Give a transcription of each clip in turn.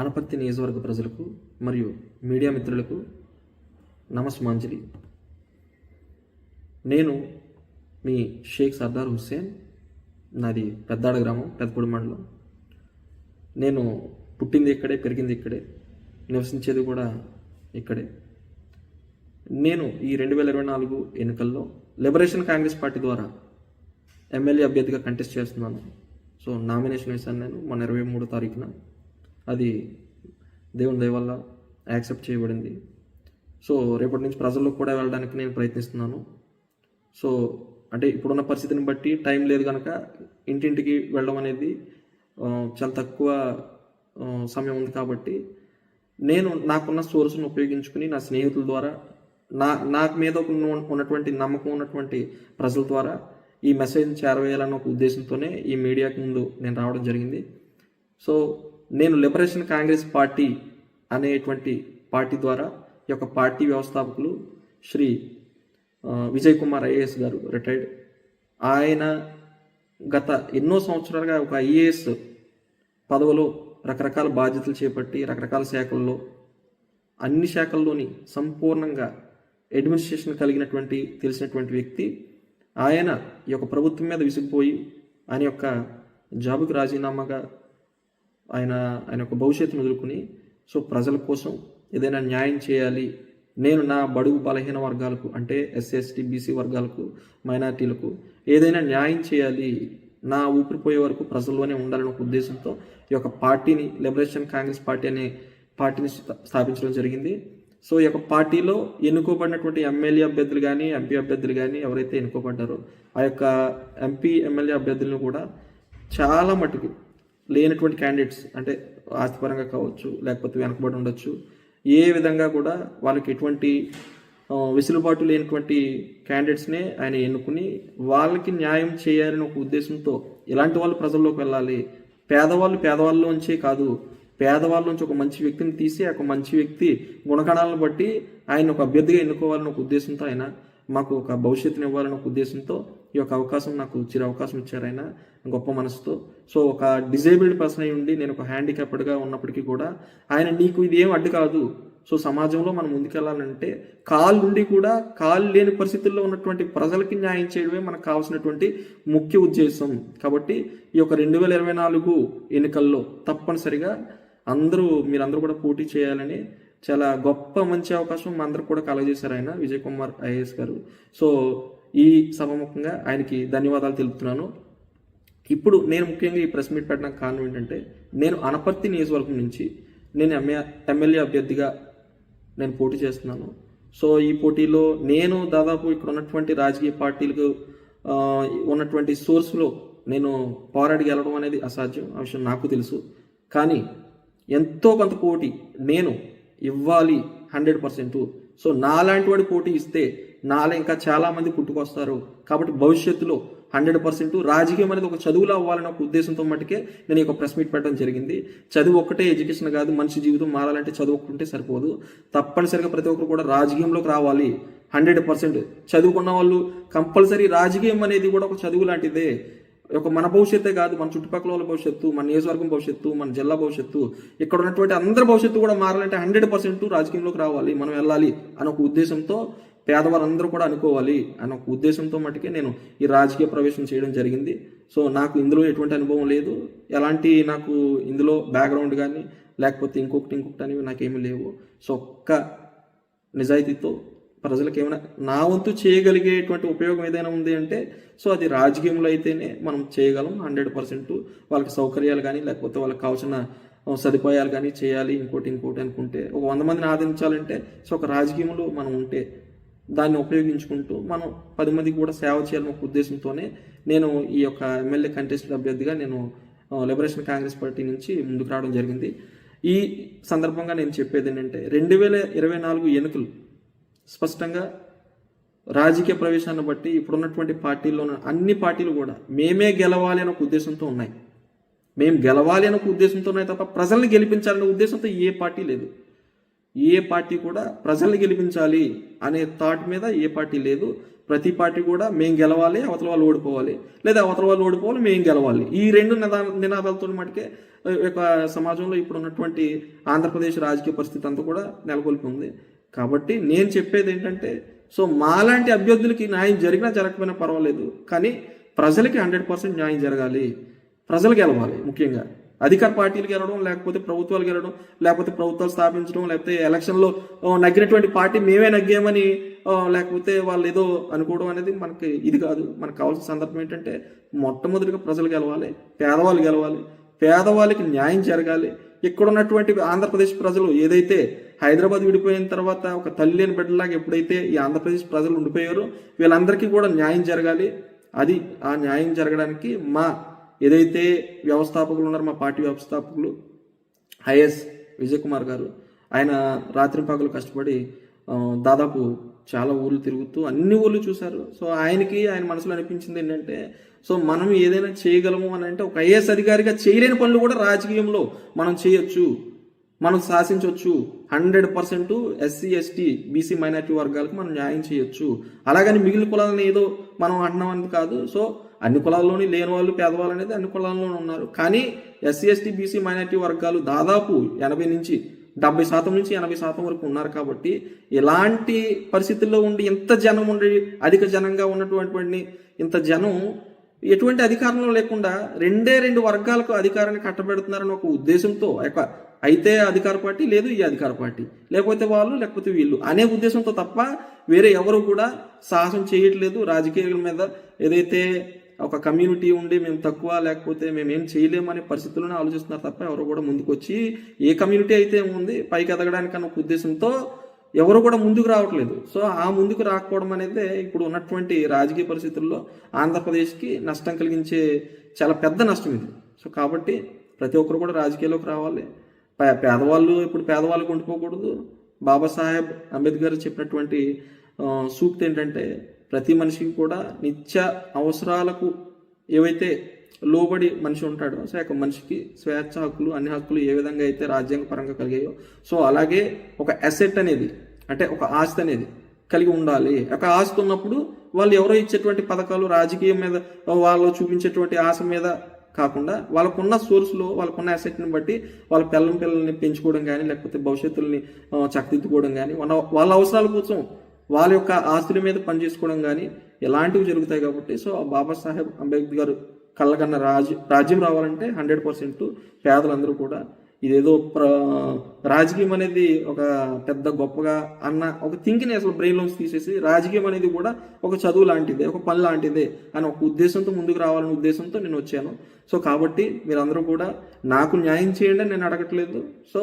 ఆనపర్తి నియోజకవర్గ ప్రజలకు మరియు మీడియా మిత్రులకు నమస్మాంజలి నేను మీ షేక్ సర్దార్ హుస్సేన్ నాది పెద్దాడ గ్రామం పెద్దపూడి మండలం. నేను పుట్టింది ఇక్కడే పెరిగింది ఇక్కడే నివసించేది కూడా ఇక్కడే. నేను ఈ రెండు వేల ఇరవై నాలుగు ఎన్నికల్లో లిబరేషన్ కాంగ్రెస్ పార్టీ ద్వారా ఎమ్మెల్యే అభ్యర్థిగా కంటెస్ట్ చేస్తున్నాను. సో నామినేషన్ వేశాను నేను మొన్న ఇరవై మూడో తారీఖున. అది దేవుని దయ వల్ల యాక్సెప్ట్ చేయబడింది. సో రేపటి నుంచి ప్రజల్లో కూడా వెళ్ళడానికి నేను ప్రయత్నిస్తున్నాను. సో అంటే ఇప్పుడున్న పరిస్థితిని బట్టి టైం లేదు కనుక ఇంటింటికి వెళ్ళడం అనేది చాలా తక్కువ సమయం ఉంది కాబట్టి నేను నాకున్న సోర్స్ను ఉపయోగించుకుని నా స్నేహితుల ద్వారా నా నాకు మీద ఒక ఉన్నటువంటి నమ్మకం ఉన్నటువంటి ప్రజల ద్వారా ఈ మెసేజ్ చేరవేయాలన్న ఒక ఉద్దేశంతోనే ఈ మీడియాకి ముందు నేను రావడం జరిగింది. సో నేను లిబరేషన్ కాంగ్రెస్ పార్టీ అనేటువంటి పార్టీ ద్వారా ఈ యొక్క పార్టీ వ్యవస్థాపకులు శ్రీ విజయ్ కుమార్ ఐఏఎస్ గారు రిటైర్డ్ ఆయన గత ఎన్నో సంవత్సరాలుగా ఒక ఐఏఎస్ పదవిలో రకరకాల బాధ్యతలు చేపట్టి రకరకాల శాఖల్లో అన్ని శాఖల్లోని సంపూర్ణంగా అడ్మినిస్ట్రేషన్ కలిగినటువంటి తెలిసినటువంటి వ్యక్తి. ఆయన ఈ యొక్క ప్రభుత్వం మీద విసిగిపోయి ఆయన యొక్క జాబుకి రాజీనామాగా ఆయన ఆయన యొక్క భవిష్యత్తును వదులుకుని సో ప్రజల కోసం ఏదైనా న్యాయం చేయాలి. నేను నా బడుగు బలహీన వర్గాలకు అంటే ఎస్సీ బీసీ వర్గాలకు మైనార్టీలకు ఏదైనా న్యాయం చేయాలి. నా ఊపిరిపోయే వరకు ప్రజల్లోనే ఉండాలనే ఒక ఉద్దేశంతో ఈ యొక్క పార్టీని లిబరేషన్ కాంగ్రెస్ పార్టీ అనే పార్టీని స్థాపించడం జరిగింది. సో ఈ యొక్క పార్టీలో ఎన్నుకోబడినటువంటి ఎమ్మెల్యే అభ్యర్థులు కానీ ఎంపీ అభ్యర్థులు కానీ ఎవరైతే ఎన్నుకోబడ్డారో ఆ యొక్క ఎంపీ ఎమ్మెల్యే అభ్యర్థులను కూడా చాలా మటుకు లేనటువంటి క్యాండిడేట్స్ అంటే ఆస్తిపరంగా కావచ్చు లేకపోతే వెనకబడి ఉండొచ్చు ఏ విధంగా కూడా వాళ్ళకి ఎటువంటి వెసులుబాటు లేనటువంటి క్యాండిడేట్స్నే ఆయన ఎన్నుకుని వాళ్ళకి న్యాయం చేయాలని ఒక ఉద్దేశంతో ఇలాంటి వాళ్ళు ప్రజల్లోకి వెళ్ళాలి? పేదవాళ్ళు పేదవాళ్ళలోంచే కాదు పేదవాళ్ళ నుంచి ఒక మంచి వ్యక్తిని తీసి ఒక మంచి వ్యక్తి గుణగణాలను బట్టి ఆయన ఒక అభ్యర్థిగా ఎన్నుకోవాలని ఒక ఉద్దేశంతో ఆయన మాకు ఒక భవిష్యత్తుని ఇవ్వాలని ఒక ఉద్దేశంతో ఈ యొక్క అవకాశం నాకు చిరు అవకాశం ఇచ్చారు ఆయన గొప్ప మనసుతో. సో ఒక డిజేబుల్డ్ పర్సన్ అయి ఉండి నేను ఒక హ్యాండిక్యాప్డ్గా ఉన్నప్పటికీ కూడా ఆయన నీకు ఇది ఏం అడ్డు కాదు. సో సమాజంలో మనం ముందుకెళ్ళాలంటే కాలు ఉండి కూడా కాలు లేని పరిస్థితుల్లో ఉన్నటువంటి ప్రజలకి న్యాయం చేయడమే మనకు కావాల్సినటువంటి ముఖ్య ఉద్దేశం. కాబట్టి ఈ యొక్క రెండు వేల ఇరవై నాలుగు ఎన్నికల్లో తప్పనిసరిగా అందరూ మీరందరూ కూడా పోటీ చేయాలని చాలా గొప్ప మంచి అవకాశం మా అందరికి కూడా కలగజేశారు ఆయన విజయ్ కుమార్ ఐఏఎస్ గారు. సో ఈ సభముఖంగా ఆయనకి ధన్యవాదాలు తెలుపుతున్నాను. ఇప్పుడు నేను ముఖ్యంగా ఈ ప్రెస్ మీట్ పెట్టడానికి కారణం ఏంటంటే నేను అనపర్తి నియోజకవర్గం నుంచి నేను ఎమ్మె ఎమ్మెల్యే అభ్యర్థిగా నేను పోటీ చేస్తున్నాను. సో ఈ పోటీలో నేను దాదాపు ఇక్కడ ఉన్నటువంటి రాజకీయ పార్టీలకు ఉన్నటువంటి సోర్స్లో నేను పోరాడి గెలవడం అనేది అసాధ్యం. ఆ విషయం నాకు తెలుసు. కానీ ఎంతో కొంత పోటీ నేను ఇవ్వాలి హండ్రెడ్ పర్సెంట్. సో నాలాంటి వాడి పోటీ ఇస్తే నాలో ఇంకా చాలామంది పుట్టుకొస్తారు. కాబట్టి భవిష్యత్తులో హండ్రెడ్ పర్సెంట్ రాజకీయం అనేది ఒక చదువులో అవ్వాలనే ఒక ఉద్దేశంతో మటుకే నేను ఒక ప్రెస్ మీట్ పెట్టడం జరిగింది. చదువు ఒక్కటే ఎడ్యుకేషన్ కాదు మనిషి జీవితం మారాలంటే చదువు సరిపోదు. తప్పనిసరిగా ప్రతి ఒక్కరు కూడా రాజకీయంలోకి రావాలి. హండ్రెడ్ పర్సెంట్ చదువుకున్న వాళ్ళు కంపల్సరీ రాజకీయం అనేది కూడా ఒక చదువు లాంటిదే. ఒక మన భవిష్యత్తే కాదు మన చుట్టుపక్కల వాళ్ళ భవిష్యత్తు మన నియోజకవర్గం భవిష్యత్తు మన జిల్లా భవిష్యత్తు ఇక్కడ ఉన్నటువంటి అందరి భవిష్యత్తు కూడా మారాలంటే హండ్రెడ్ పర్సెంట్ రాజకీయంలోకి రావాలి మనం వెళ్ళాలి అని ఒక ఉద్దేశంతో పేదవారందరూ కూడా అనుకోవాలి అన్న ఒక ఉద్దేశంతో మట్టుకే నేను ఈ రాజకీయ ప్రవేశం చేయడం జరిగింది. సో నాకు ఇందులో ఎటువంటి అనుభవం లేదు. ఎలాంటి నాకు ఇందులో బ్యాక్గ్రౌండ్ కానీ లేకపోతే ఇంకొకటి ఇంకొకటి అనేవి నాకేమీ లేవు. సో ఒక్క నిజాయితీతో ప్రజలకు ఏమైనా నా వంతు చేయగలిగేటువంటి ఉపయోగం ఏదైనా ఉంది అంటే సో అది రాజకీయంలో అయితేనే మనం చేయగలం హండ్రెడ్ పర్సెంట్. వాళ్ళకి సౌకర్యాలు కానీ లేకపోతే వాళ్ళకి కావాల్సిన సదుపాయాలు కానీ చేయాలి ఇంకోటి ఇంకోటి అనుకుంటే ఒక వంద మందిని ఆదరించాలంటే సో ఒక రాజకీయంలో మనం ఉంటే దాన్ని ఉపయోగించుకుంటూ మనం పది మందికి కూడా సేవ చేయాలని ఒక ఉద్దేశంతోనే నేను ఈ యొక్క ఎమ్మెల్యే కంటెస్ట్ అభ్యర్థిగా నేను లిబరేషన్ కాంగ్రెస్ పార్టీ నుంచి ముందుకు రావడం జరిగింది. ఈ సందర్భంగా నేను చెప్పేది ఏంటంటే రెండు వేల ఇరవై నాలుగు ఎన్నికలు స్పష్టంగా రాజకీయ ప్రవేశాన్ని బట్టి ఇప్పుడున్నటువంటి పార్టీల్లో అన్ని పార్టీలు కూడా మేమే గెలవాలి అనే ఒక ఉద్దేశంతో ఉన్నాయి. మేము గెలవాలి అనే ఒక ఉద్దేశంతో ఉన్నాయి తప్ప ప్రజల్ని గెలిపించాలనే ఉద్దేశంతో ఏ పార్టీ లేదు. ఏ పార్టీ కూడా ప్రజల్ని గెలిపించాలి అనే థాట్ మీద ఏ పార్టీ లేదు. ప్రతి పార్టీ కూడా మేము గెలవాలి అవతల వాళ్ళు ఓడిపోవాలి. లేదా అవతల వాళ్ళు ఓడిపోవాలి మేము గెలవాలి. ఈ రెండు నిదా నినాదాలతో మటుకే యొక్క సమాజంలో ఇప్పుడు ఉన్నటువంటి ఆంధ్రప్రదేశ్ రాజకీయ పరిస్థితి అంతా కూడా నెలకొల్పి ఉంది. కాబట్టి నేను చెప్పేది ఏంటంటే సో మాలాంటి అభ్యర్థులకి న్యాయం జరిగినా జరగకపోయినా పర్వాలేదు. కానీ ప్రజలకి హండ్రెడ్ పర్సెంట్ న్యాయం జరగాలి. ప్రజలు గెలవాలి ముఖ్యంగా. అధికార పార్టీలు గెలవడం లేకపోతే ప్రభుత్వాలు గెలవడం లేకపోతే ప్రభుత్వాలు స్థాపించడం లేకపోతే ఎలక్షన్లో నగ్గినటువంటి పార్టీ మేమే నగ్గామని లేకపోతే వాళ్ళు ఏదో అనుకోవడం అనేది మనకి ఇది కాదు. మనకు కావాల్సిన సందర్భం ఏంటంటే మొట్టమొదటిగా ప్రజలు గెలవాలి పేదవాళ్ళు గెలవాలి పేదవాళ్ళకి న్యాయం జరగాలి. ఇక్కడ ఉన్నటువంటి ఆంధ్రప్రదేశ్ ప్రజలు ఏదైతే హైదరాబాద్ విడిపోయిన తర్వాత ఒక తల్లి లేని బిడ్డలాగా ఎప్పుడైతే ఈ ఆంధ్రప్రదేశ్ ప్రజలు ఉండిపోయారో వీళ్ళందరికీ కూడా న్యాయం జరగాలి. అది ఆ న్యాయం జరగడానికి మా ఏదైతే వ్యవస్థాపకులు ఉన్నారో మా పార్టీ వ్యవస్థాపకులు ఐఎస్ విజయ్ కుమార్ గారు ఆయన రాత్రి కష్టపడి దాదాపు చాలా ఊర్లు తిరుగుతూ అన్ని ఊర్లు చూశారు. సో ఆయనకి ఆయన మనసులో అనిపించింది ఏంటంటే సో మనం ఏదైనా చేయగలము అని అంటే ఒక ఐఏఎస్ అధికారిగా చేయలేని పనులు కూడా రాజకీయంలో మనం చేయొచ్చు మనం శాసించవచ్చు hundred percent SC ST BC minority వర్గాలకు మనం న్యాయం చేయొచ్చు. అలాగని మిగిలిన కులాలను ఏదో మనం అంటున్నామని కాదు. సో అన్ని కులాల్లోని లేని వాళ్ళు పేదవాళ్ళు అనేది అన్ని కులాల్లోనే ఉన్నారు. కానీ ఎస్సీ ఎస్టీ బీసీ మైనార్టీ వర్గాలు దాదాపు ఎనభై నుంచి డెబ్బై శాతం నుంచి ఎనభై శాతం వరకు ఉన్నారు కాబట్టి ఇలాంటి పరిస్థితుల్లో ఉండి ఇంత జనం ఉండి అధిక జనంగా ఉన్నటువంటి ఇంత జనం ఎటువంటి అధికారంలో లేకుండా రెండే రెండు వర్గాలకు అధికారాన్ని కట్టబెడుతున్నారని ఒక ఉద్దేశంతో ఒక అయితే అధికార పార్టీ లేదు ఈ అధికార పార్టీ లేకపోతే వాళ్ళు లేకపోతే వీళ్ళు అనే ఉద్దేశంతో తప్ప వేరే ఎవరు కూడా సాహసం చేయట్లేదు. రాజకీయాల మీద ఏదైతే ఒక కమ్యూనిటీ ఉండి మేము తక్కువ లేకపోతే మేము ఏం చేయలేమని పరిస్థితుల్లోనే ఆలోచిస్తున్నారు తప్ప ఎవరు కూడా ముందుకు వచ్చి ఏ కమ్యూనిటీ అయితే ఉంది పైకి ఎదగడానికి అన్న ఒక ఉద్దేశంతో ఎవరు కూడా ముందుకు రావట్లేదు. సో ఆ ముందుకు రాకపోవడం అనేది ఇప్పుడు ఉన్నటువంటి రాజకీయ పరిస్థితుల్లో ఆంధ్రప్రదేశ్కి నష్టం కలిగించే చాలా పెద్ద నష్టం ఇది. సో కాబట్టి ప్రతి ఒక్కరు కూడా రాజకీయాల్లోకి రావాలి. పేదవాళ్ళు ఇప్పుడు పేదవాళ్ళకు ఉండిపోకూడదు బాబాసాహెబ్ అంబేద్కర్ చెప్పినటువంటి సూక్తి ఏంటంటే ప్రతి మనిషికి కూడా నిత్య అవసరాలకు ఏవైతే లోబడి మనిషి ఉంటాడో సో యొక్క మనిషికి స్వేచ్ఛ హక్కులు అన్ని హక్కులు ఏ విధంగా అయితే రాజ్యాంగ పరంగా కలిగాయో సో అలాగే ఒక అసెట్ అనేది అంటే ఒక ఆస్తి అనేది కలిగి ఉండాలి. ఒక ఆస్తి ఉన్నప్పుడు వాళ్ళు ఎవరో ఇచ్చేటువంటి పథకాలు రాజకీయం మీద వాళ్ళు చూపించేటువంటి ఆశ మీద కాకుండా వాళ్ళకున్న సోర్స్లో వాళ్ళకున్న అసెట్ని బట్టి వాళ్ళ పిల్లల పిల్లల్ని పెంచుకోవడం కానీ లేకపోతే భవిష్యత్తుల్ని చక్కదిద్దుకోవడం కానీ వాళ్ళ వాళ్ళ అవసరాల కోసం వాళ్ళ యొక్క ఆస్తుల మీద పనిచేసుకోవడం కానీ ఇలాంటివి జరుగుతాయి కాబట్టి సో ఆ బాబాసాహెబ్ అంబేద్కర్ కళ్ళకన్న రాజ్య రాజ్యం రావాలంటే హండ్రెడ్ పర్సెంట్ పేదలందరూ కూడా ఇదేదో ప్ర రాజకీయం అనేది ఒక పెద్ద గొప్పగా అన్న ఒక థింకింగ్ అసలు బ్రెయిన్లోంచి తీసేసి రాజకీయం అనేది కూడా ఒక చదువు లాంటిదే ఒక పని లాంటిదే అని ఒక ఉద్దేశంతో ముందుకు రావాలనే ఉద్దేశంతో నేను వచ్చాను. సో కాబట్టి మీరందరూ కూడా నాకు న్యాయం చేయండి నేను అడగట్లేదు. సో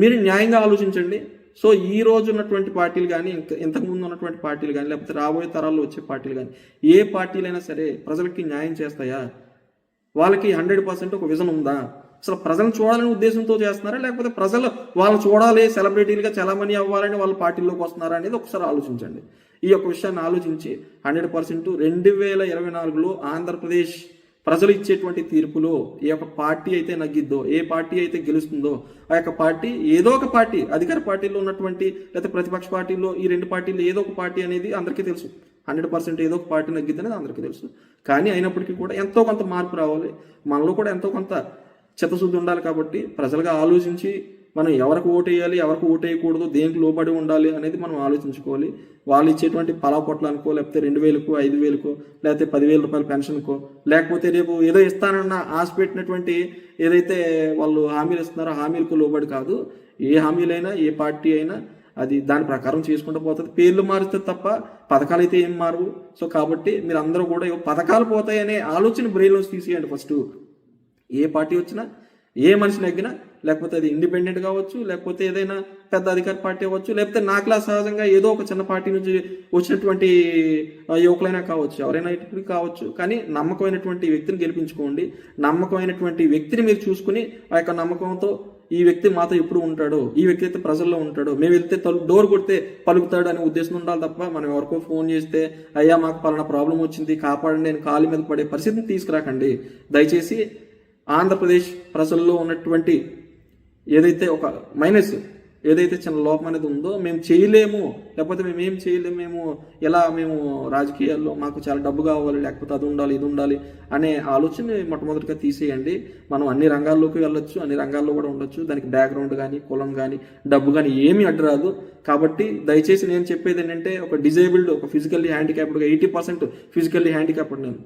మీరు న్యాయంగా ఆలోచించండి. సో ఈ రోజు ఉన్నటువంటి పార్టీలు కానీ ఇంకా ఇంతకు ముందు ఉన్నటువంటి పార్టీలు కానీ లేకపోతే రాబోయే తరాల్లో వచ్చే పార్టీలు కానీ ఏ పార్టీలైనా సరే ప్రజలకి న్యాయం చేస్తాయా? వాళ్ళకి హండ్రెడ్ పర్సెంట్ ఒక విజన్ ఉందా? అసలు ప్రజలను చూడాలనే ఉద్దేశంతో చేస్తున్నారా? లేకపోతే ప్రజలు వాళ్ళు చూడాలి సెలబ్రిటీలుగా చలామణి అవ్వాలని వాళ్ళ పార్టీలోకి వస్తున్నారా అనేది ఒకసారి ఆలోచించండి. ఈ యొక్క విషయాన్ని ఆలోచించి హండ్రెడ్ పర్సెంట్ రెండు వేల ఇరవై నాలుగులో ఆంధ్రప్రదేశ్ ప్రజలు ఇచ్చేటువంటి తీర్పులో ఏ యొక్క పార్టీ అయితే నగ్గిద్దో ఏ పార్టీ అయితే గెలుస్తుందో ఆ యొక్క పార్టీ ఏదో ఒక పార్టీ అధికార పార్టీలో ఉన్నటువంటి లేదా ప్రతిపక్ష పార్టీలో ఈ రెండు పార్టీలు ఏదో ఒక పార్టీ అనేది అందరికీ తెలుసు. హండ్రెడ్ పర్సెంట్ ఏదో ఒక పార్టీ నగ్గిద్ది అనేది అందరికీ తెలుసు. కానీ అయినప్పటికీ కూడా ఎంతో కొంత మార్పు రావాలి. మనలో కూడా ఎంతో కొంత చిత్తశుద్ధి ఉండాలి కాబట్టి ప్రజలుగా ఆలోచించి మనం ఎవరికి ఓటేయాలి ఎవరికి ఓటేయకూడదు దేనికి లోబడి ఉండాలి అనేది మనం ఆలోచించుకోవాలి. వాళ్ళు ఇచ్చేటువంటి పలా పొట్లానికో లేకపోతే రెండు వేలకు ఐదు వేలకు లేకపోతే పదివేల రూపాయల పెన్షన్కో లేకపోతే రేపు ఏదో ఇస్తానన్న ఆశ పెట్టినటువంటి ఏదైతే వాళ్ళు హామీలు ఇస్తున్నారో హామీలకు లోబడి కాదు. ఏ హామీలైనా ఏ పార్టీ అయినా అది దాని ప్రకారం చేసుకుంటూ పోతుంది. పేర్లు మారిస్తే తప్ప పథకాలు అయితే ఏం మారవు. సో కాబట్టి మీరు అందరూ కూడా పథకాలు పోతాయనే ఆలోచన బ్రెయిన్లోంచి తీసేయండి ఫస్ట్. ఏ పార్టీ వచ్చినా ఏ మనిషిని ఎగ్గినా లేకపోతే అది ఇండిపెండెంట్ కావచ్చు లేకపోతే ఏదైనా పెద్ద అధికార పార్టీ అవ్వచ్చు లేకపోతే నాకులా సహజంగా ఏదో ఒక చిన్న పార్టీ నుంచి వచ్చినటువంటి యువకులైనా కావచ్చు ఎవరైనా ఇటు కావచ్చు. కానీ నమ్మకమైనటువంటి వ్యక్తిని గెలిపించుకోండి. నమ్మకమైనటువంటి వ్యక్తిని మీరు చూసుకుని ఆ యొక్క నమ్మకంతో ఈ వ్యక్తి మాతో ఎప్పుడు ఉంటాడో ఈ వ్యక్తి అయితే ప్రజల్లో ఉంటాడో మేము వెళ్తే తలుపు డోర్ కొడితే పలుకుతాడు అనే ఉద్దేశం ఉండాలి తప్ప మనం ఎవరికో ఫోన్ చేస్తే అయ్యా మాకు పలానా ప్రాబ్లం వచ్చింది కాపాడండి నేను కాలు మీద పడే పరిస్థితిని తీసుకురాకండి. దయచేసి ఆంధ్రప్రదేశ్ ప్రజల్లో ఉన్నటువంటి ఏదైతే ఒక మైనస్ ఏదైతే చిన్న లోపం అనేది ఉందో మేము చేయలేము. లేకపోతే మేము ఏం చేయలేము? మేము ఎలా మేము రాజకీయాల్లో మాకు చాలా డబ్బు కావాలి లేకపోతే అది ఉండాలి ఇది ఉండాలి అనే ఆలోచన మొట్టమొదటిగా తీసేయండి. మనం అన్ని రంగాల్లోకి వెళ్ళొచ్చు అన్ని రంగాల్లో కూడా ఉండొచ్చు. దానికి బ్యాక్గ్రౌండ్ కానీ కులం కానీ డబ్బు కానీ ఏమీ అడ్డరాదు. కాబట్టి దయచేసి నేను చెప్పేది ఏంటంటే ఒక డిజేబుల్డ్ ఒక ఫిజికల్లీ హ్యాండిక్యాప్డ్గా ఎయిటీ పర్సెంట్ ఫిజికల్లీ హ్యాండిక్యాప్డ్ నేను.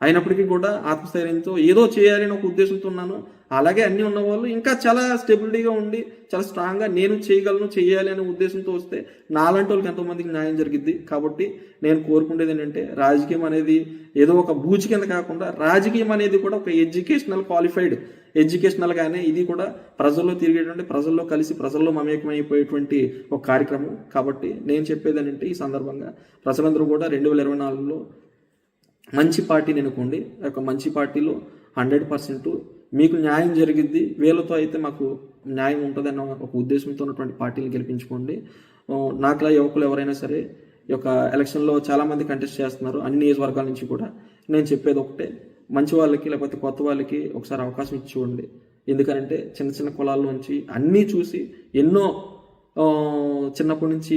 అయినప్పటికీ కూడా ఆత్మస్థైర్యంతో ఏదో చేయాలని ఒక ఉద్దేశంతో ఉన్నాను. అలాగే అన్ని ఉన్న వాళ్ళు ఇంకా చాలా స్టెబిలిటీగా ఉండి చాలా స్ట్రాంగ్గా నేను చేయగలను చేయాలి అనే ఉద్దేశంతో వస్తే నాలాంటి వాళ్ళకి ఎంతోమందికి న్యాయం జరిగింది కాబట్టి నేను కోరుకునేది ఏంటంటే రాజకీయం అనేది ఏదో ఒక బూచి కింద కాకుండా రాజకీయం అనేది కూడా ఒక ఎడ్యుకేషనల్ క్వాలిఫైడ్ ఎడ్యుకేషనల్ గానే ఇది కూడా ప్రజల్లో తిరిగేటువంటి ప్రజల్లో కలిసి ప్రజల్లో మమేకమైపోయేటువంటి ఒక కార్యక్రమం. కాబట్టి నేను చెప్పేది ఏంటంటే ఈ సందర్భంగా ప్రజలందరూ కూడా రెండు వేల ఇరవై నాలుగులో మంచి పార్టీని అనుకోండి ఒక మంచి పార్టీలో హండ్రెడ్ పర్సెంట్ మీకు న్యాయం జరిగిద్ది. వీళ్ళతో అయితే మాకు న్యాయం ఉంటుందన్న ఒక ఉద్దేశంతో ఉన్నటువంటి పార్టీని గెలిపించుకోండి. నాకులా యువకులు ఎవరైనా సరే ఈ యొక్క ఎలక్షన్లో చాలామంది కంటెస్ట్ చేస్తున్నారు అన్ని నియోజకవర్గాల నుంచి కూడా. నేను చెప్పేది ఒకటే మంచి వాళ్ళకి లేకపోతే కొత్త వాళ్ళకి ఒకసారి అవకాశం ఇచ్చి చూడండి. ఎందుకంటే చిన్న చిన్న కులాల నుంచి అన్నీ చూసి ఎన్నో చిన్నప్పటి నుంచి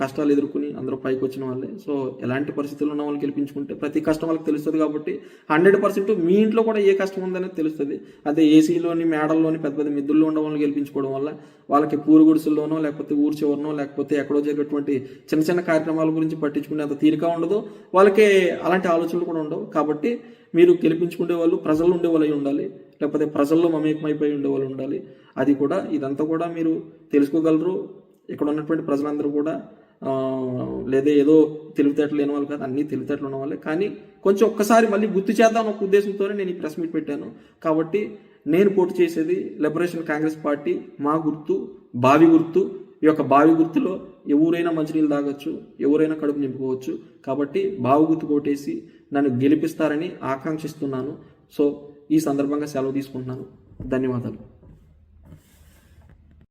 కష్టాలు ఎదుర్కొని అందరూ పైకి వచ్చిన వాళ్ళే. సో ఎలాంటి పరిస్థితుల్లో ఉన్న వాళ్ళని గెలిపించుకుంటే ప్రతి కష్టం వాళ్ళకి తెలుస్తుంది కాబట్టి హండ్రెడ్ పర్సెంట్ మీ ఇంట్లో కూడా ఏ కష్టం ఉందనేది తెలుస్తుంది. అదే ఏసీలోని మేడల్లోని పెద్ద పెద్ద మిద్దుల్లో ఉన్న వాళ్ళని గెలిపించుకోవడం వల్ల వాళ్ళకి పూరు గుడిసెల్లోనో లేకపోతే ఊరు చివరినో లేకపోతే ఎక్కడో జరిగేటువంటి చిన్న చిన్న కార్యక్రమాల గురించి పట్టించుకునే అంత తీరిక ఉండదు. వాళ్ళకి అలాంటి ఆలోచనలు కూడా ఉండవు. కాబట్టి మీరు గెలిపించుకునే వాళ్ళు ప్రజలు ఉండే వాళ్ళు ఉండాలి. లేకపోతే ప్రజల్లో మమేకమైపోయి ఉండే వాళ్ళు ఉండాలి. అది కూడా ఇదంతా కూడా మీరు తెలుసుకోగలరు. ఇక్కడ ఉన్నటువంటి ప్రజలందరూ కూడా లేదా ఏదో తెలివితేటలు లేని వాళ్ళు కాదు అన్ని తెలివితేటలు ఉన్న వాళ్ళే. కానీ కొంచెం ఒక్కసారి మళ్ళీ గుర్తు చేద్దాం ఒక ఉద్దేశంతోనే నేను ఈ ప్రెస్ మీట్ పెట్టాను. కాబట్టి నేను పోటీ చేసేది లిబరేషన్ కాంగ్రెస్ పార్టీ మా గుర్తు బావి గుర్తు. ఈ యొక్క బావి గుర్తులో ఎవరైనా మంచినీళ్ళు తాగొచ్చు ఎవరైనా కడుపు నింపుకోవచ్చు. కాబట్టి బావి గుర్తు కొట్టేసి నన్ను గెలిపిస్తారని ఆకాంక్షిస్తున్నాను. సో ఈ సందర్భంగా సెలవు తీసుకుంటున్నాను. ధన్యవాదాలు.